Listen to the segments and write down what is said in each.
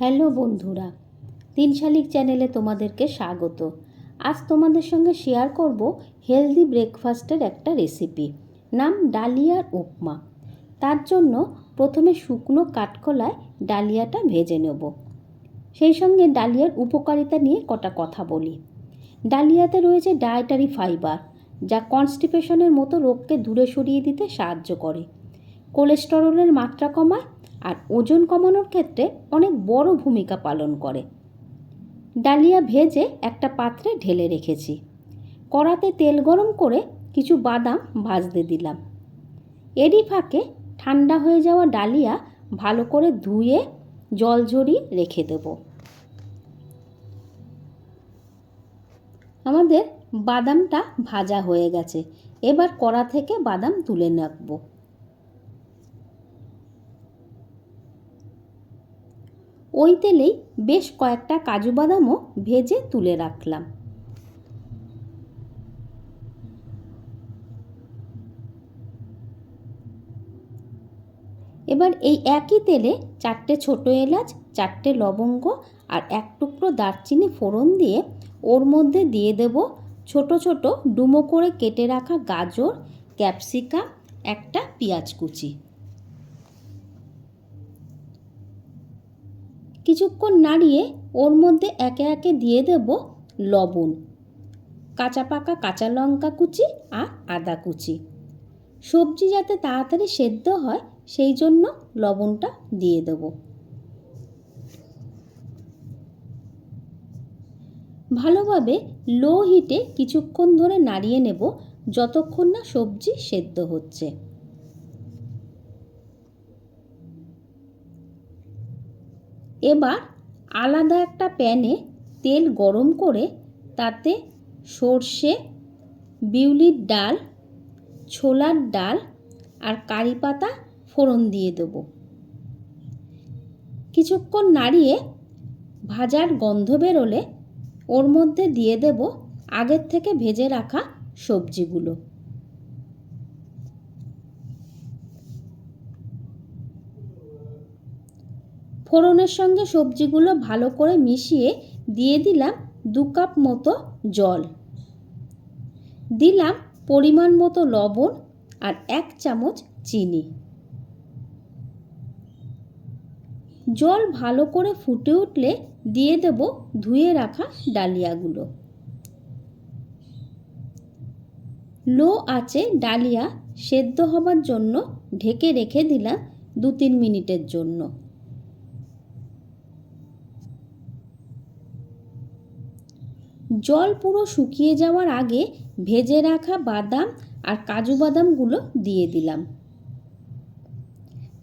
Hello বন্ধুরা, তিন শালিক চ্যানেলে তোমাদেরকে স্বাগত। আজ তোমাদের সঙ্গে শেয়ার করব হেলদি ব্রেকফাস্টের একটা রেসিপি নাম ডালিয়ার উপমা। তার জন্য প্রথমে শুকনো কাঠকলায় ডালিয়াটা ভেজে নেব। সেই সঙ্গে ডালিয়ার উপকারিতা নিয়ে কটা কথা বলি। ডালিয়াতে রয়েছে ডায়েটারি ফাইবার যা কনস্টিপেশনের মতো রোগকে দূরে সরিয়ে দিতে সাহায্য করে। কোলেস্টেরলের মাত্রা কমায় আর ওজন কমানোর ক্ষেত্রে অনেক বড় ভূমিকা পালন করে। ডালিয়া ভেজে একটা পাত্রে ঢেলে রেখেছি। কড়াতে তেল গরম করে কিছু বাদাম ভাজতে দিলাম। এরই ফাঁকে ঠান্ডা হয়ে যাওয়া ডালিয়া ভালো করে ধুয়ে জল ঝরিয়ে রেখে দেব। আমাদের বাদামটা ভাজা হয়ে গেছে। এবার কড়া থেকে বাদাম তুলে রাখব ওই তেলেই বেশ কয়েকটা কাজু বাদামও ভেজে তুলে রাখলাম। এবার এই একই তেলে চারটে ছোটো এলাচ, চারটে লবঙ্গ আর এক টুকরো দারচিনি ফোড়ন দিয়ে ওর মধ্যে দিয়ে দেব ছোট ছোট ডুমো করে কেটে রাখা গাজর, ক্যাপসিকাম, একটা পেঁয়াজ কুচি। কিছুক্ষণ নাড়িয়ে ওর মধ্যে একে একে দিয়ে দেব লবণ, কাঁচা পাকা কাঁচা লঙ্কা কুচি আর আদা কুচি। সবজি যাতে তাড়াতাড়ি সেদ্ধ হয়, সেই জন্য লবণটা দিয়ে দেব। ভালোভাবে লো হিটে কিছুক্ষণ ধরে নাড়িয়ে নেব, যতক্ষণ না সবজি সেদ্ধ হচ্ছে। এবার আলাদা একটা প্যানে তেল গরম করে তাতে সর্ষে, বিউলির ডাল, ছোলার ডাল আর কারি পাতা ফোড়ন দিয়ে দেব। কিছুক্ষণ নাড়িয়ে ভাজার গন্ধ বেরোলে ওর মধ্যে দিয়ে দেব আগের থেকে ভেজে রাখা সবজিগুলো। ফোড়নের সঙ্গে সবজিগুলো ভালো করে মিশিয়ে দিয়ে দিলাম দু কাপ মতো জল। দিলাম পরিমাণ মতো লবণ আর এক চামচ চিনি। জল ভালো করে ফুটে উঠলে দিয়ে দেব ধুয়ে রাখা ডালিয়াগুলো। লো আছে ডালিয়া সেদ্ধ হবার জন্য ঢেকে রেখে দিলাম দু তিন মিনিটের জন্য। জল পুরো শুকিয়ে যাওয়ার আগে ভেজে রাখা বাদাম আর কাজু বাদামগুলো দিয়ে দিলাম।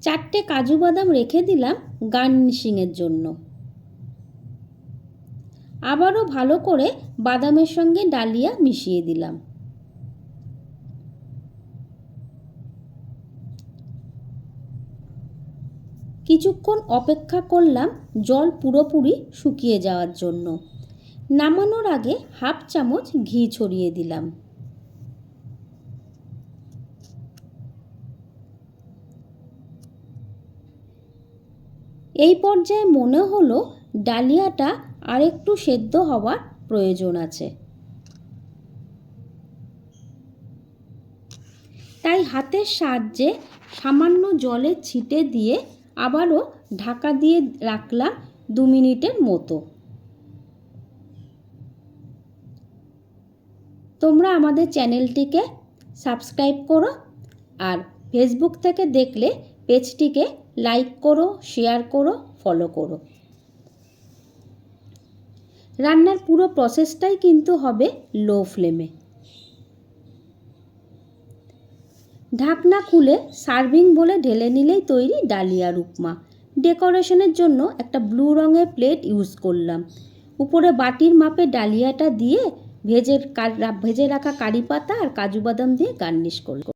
চারটে কাজু বাদাম রেখে দিলাম গার্নিশিংয়ের জন্য। আবারও ভালো করে বাদামের সঙ্গে ডালিয়া মিশিয়ে দিলাম। কিছুক্ষণ অপেক্ষা করলাম জল পুরোপুরি শুকিয়ে যাওয়ার জন্য। নামানোর আগে হাফ চামচ ঘি ছড়িয়ে দিলাম। এই পর্যায়ে মনে হলো ডালিয়াটা আরেকটু সেদ্ধ হওয়ার প্রয়োজন আছে। তাই হাতের সাহায্যে সামান্য জলে ছিটে দিয়ে আবারও ঢাকা দিয়ে রাখলাম দু মিনিটের মতো। তোমরা আমাদের চ্যানেলটিকে সাবস্ক্রাইব করো আর ফেসবুক থেকে দেখলে পেজটিকে লাইক করো, শেয়ার করো, ফলো করো। রান্নার পুরো প্রসেসটাই কিন্তু হবে লো ফ্লেমে। ঢাকনা খুলে সার্ভিং বলে ঢেলে নিলেই তৈরি ডালিয়ার উপমা ডেকোরেশনের জন্য একটা ব্লু রঙের প্লেট ইউজ করলাম। উপরে বাটির মাপে ডালিয়াটা দিয়ে ভেজে ভেজে রাখা কারি পাতা আর কাজু বাদাম দিয়ে গার্নিশ করব